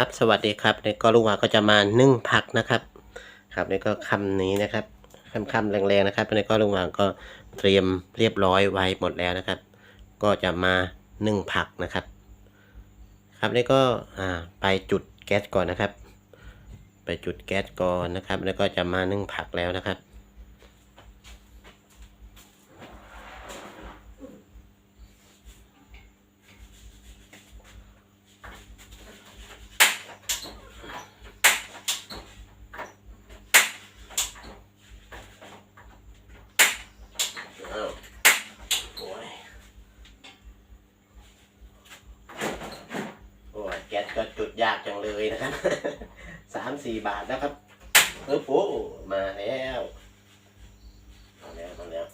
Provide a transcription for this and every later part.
ครับ สวัสดีครับในก็ลุงหวาก็จะมานึ่งผักนะครับ ครับในก็คำนี้นะครับคำคำๆแรงๆนะครับในก็ลุงหวาก็เตรียมเรียบร้อยไว้หมดแล้วนะครับ ก็จะมานึ่งผักนะครับ ครับนี่ก็อ่าไปจุดแก๊สก่อนนะครับ ไปจุดแก๊สก่อนนะครับ แล้วก็จะมานึ่งผักแล้วนะครับ อ้าวโอ้ยโอ้ยแก๊สก็จุดยากจัง เลยนะครับสามสี่บาทนะครับเออโอ้มาแล้วมาแล้วมาแล้ว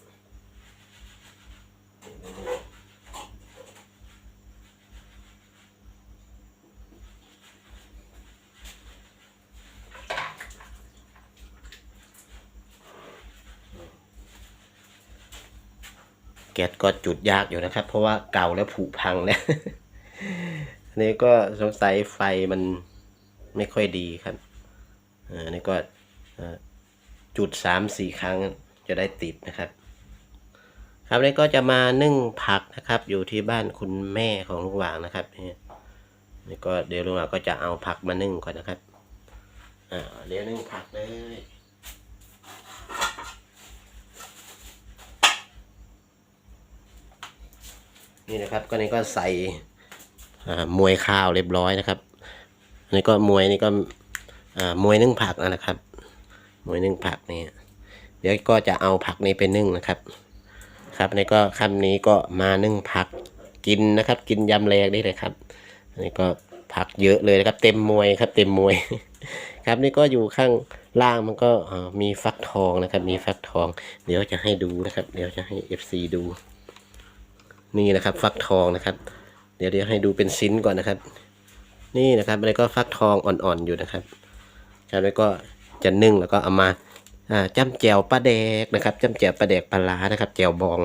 แก๊สก็จุดยากอยู่นะครับ เพราะว่าเก่าแล้วผุพังแล้ว อันนี้ก็สงสัยไฟมันไม่ค่อยดีครับอันนี้ก็จุดสามสี่ครั้งจะได้ติดนะครับ ครับนี่ก็จะมานึ่งผักนะครับ อยู่ที่บ้านคุณแม่ของลุงหวางนะครับนี่นี่ก็เดี๋ยวลุงหวางก็จะเอาผักมานึ่งก่อนนะครับอ่าเดี๋ยวนึ่งผักเลยนี่นะครับก็นี่ก็ใส่ มวยข้าวเรียบร้อยนะครับอันนี้ก็มวยนี่ก็มวยนึ่งผักนะครับ มวยนึ่งผักนี่เดี๋ยวก็จะเอาผักนี้ไปนึ่งนะครับ ครับนนี้ก็คำนี้ก็มานึ่งผักกินนะครับ กินยำแรงได้เลยครับอันนี้ก็ผักเยอะเลยนะครับ เต็มมวยครับ เต็มมวย ครับนี่ก็อยู่ข้างล่างมันก็มีฟักทองนะครับ มีฟักทอง เดี๋ยวจะให้ดูนะครับ เดี๋ยวจะให้ FC ดู นี่นะครับ ฟักทองนะครับ ดี๋ยวเดี๋ยวให้ดูเป็นชิ้นก่อนนะครับ นี่นะครับแล้วก็ฟักทองอ่อนๆอยู่นะครับจากนั้นก็จะนึ่งแล้วก็เอามาจ้ำแจวปลาแดกนะครับจ้ำแจวปลาแดกปลาล้านะครับแจวบอง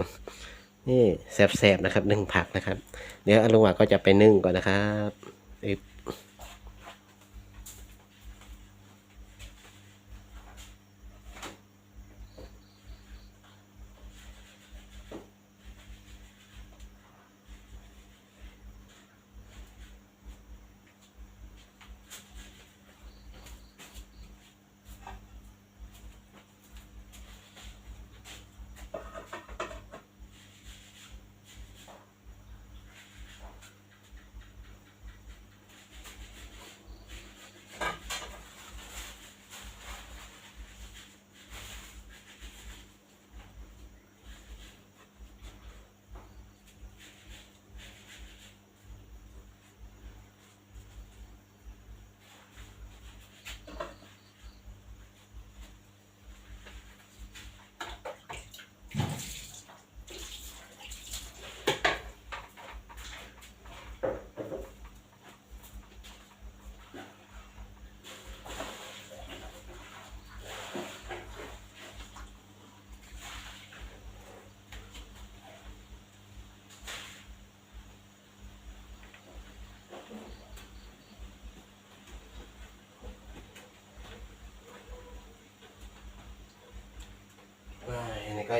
นี่แสบๆนะครับนึ่งผักนะครับ เดี๋ยวอลุงหวาก็จะไปนึ่งก่อนนะครับ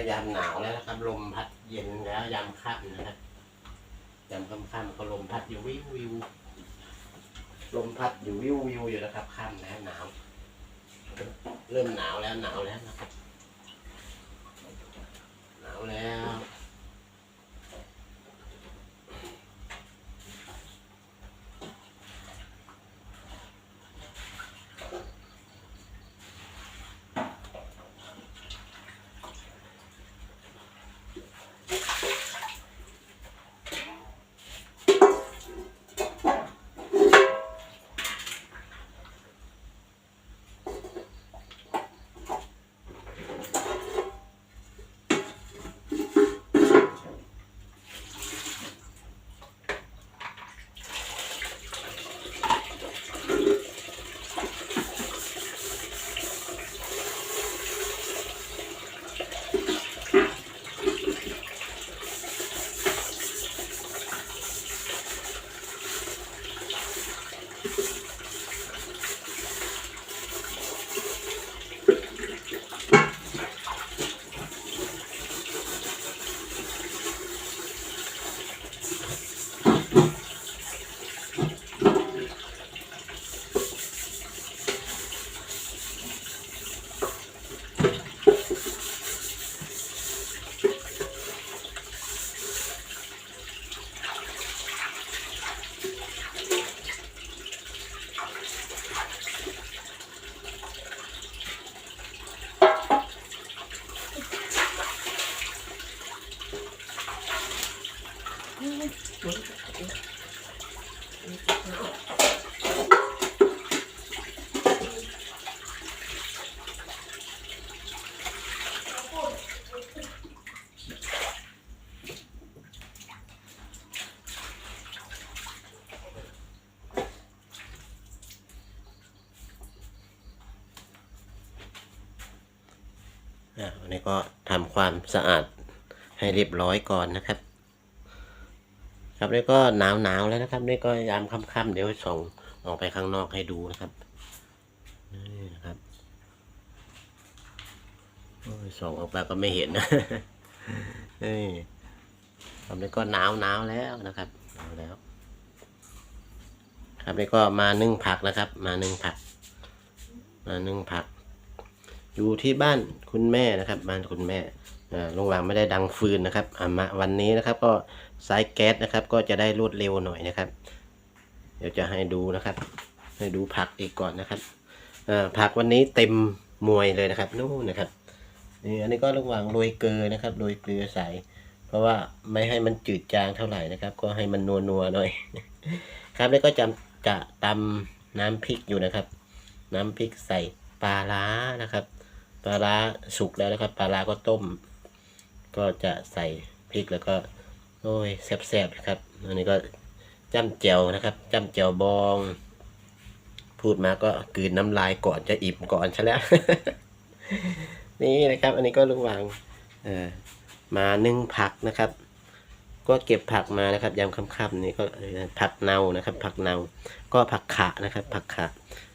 ยามหนาวแล้วนะครับ ลมพัดเย็นแล้วยามค่ำนะครับยามค่ำๆก็ลมพัดอยู่วิววิวลมพัดอยู่วิววิวอยู่นะครับค่ำแล้วหนาว เริ่มหนาวแล้วหนาวแล้วนะครับ หนาวแล้ว you อันนี้ก็ทำความสะอาดให้เรียบร้อยก่อนนะครับ ครับแล้วก็หนาวหนาวแล้วนะครับนี่ก็ยามค่ำๆเดี๋ยวส่งออกไปข้างนอกให้ดูนะครับนี่นะครับส่องออกไปก็ไม่เห็นนะนี่ครับนี่ก็หนาวหนาวแล้วนะครับหนาวแล้ว ครับนี่ก็มานึ่งผักนะครับ มานึ่งผัก มานึ่งผัก อยู่ที่บ้านคุณแม่นะครับ บ้านคุณแม่อ่ารงหลังไม่ได้ดังฟืนนะครับอ่ามาวันนี้นะครับ ก็สายแก๊สนะครับ ก็จะได้รวดเร็วหน่อยนะครับ เดี๋ยวจะให้ดูนะครับ ให้ดูผักอีกก่อนนะครับอ่าผักวันนี้เต็มมวยเลยนะครับนู่นนะครับนี่อันนี้ก็ระหว่างโรยเกลือนะครับโรยเกลือใส่เพราะว่าไม่ให้มันจืดจางเท่าไหร่นะครับ ก็ให้มันนัวๆหน่อย ครับแล้วก็จะจะตำน้ำพริกอยู่นะครับ น้ำพริกใส่ปลาร้านะครับ ปลาร้าสุกแล้วนะครับ ปลาร้าก็ต้ม ก็จะใส่พริกแล้วก็ โอ้ยแซ่บๆครับ อันนี้ก็จ้ำแจ่วนะครับจ้ำแจ่วบอง พูดมาก็กลืนน้ำลายก่อนจะอิ่มก่อนใช่แล้ว นี่นะครับ อันนี้ก็ระหว่างเออมานึ่งผักนะครับ ก็เก็บผักมานะครับยามค่ำๆนี่ก็ผักเนานะครับ ผักเนาก็ผักขะนะครับ ผักขะ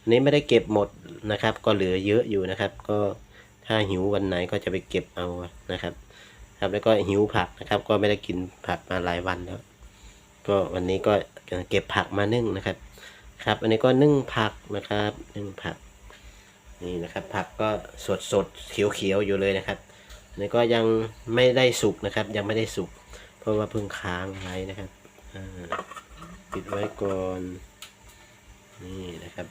อันนี้ไม่ได้เก็บหมดนะครับ ก็เหลือเยอะอยู่นะครับ ก็ ถ้าหิววันไหนก็จะไปเก็บเอานะครับ ครับแล้วก็หิวผักนะครับ ก็ไม่ได้กินผักมาหลายวันแล้ว ก็วันนี้ก็เก็บผักมานึ่งนะครับ ครับ อันนี้ก็นึ่งผักนะครับนึ่งผักนี่นะครับผักก็สดสดเขียวเขียวอยู่เลยนะครับอันนี้ก็ยังไม่ได้สุกนะครับ ยังไม่ได้สุก เพราะว่าเพิ่งค้างไว้นะครับปิดไว้ก่อนนี่นะครับ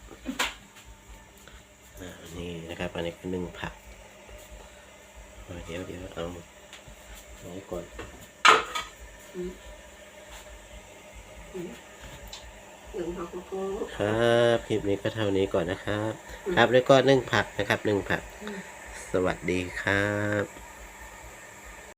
นี่นะครับอันนี้ก็นึ่งผัก เดี๋ยวเดี๋ยวเอาไว้ก่อนครับคลิปนี้ก็เท่านี้ก่อนนะครับ ครับแล้วก็นึ่งผักนะครับนึ่งผัก สวัสดีครับ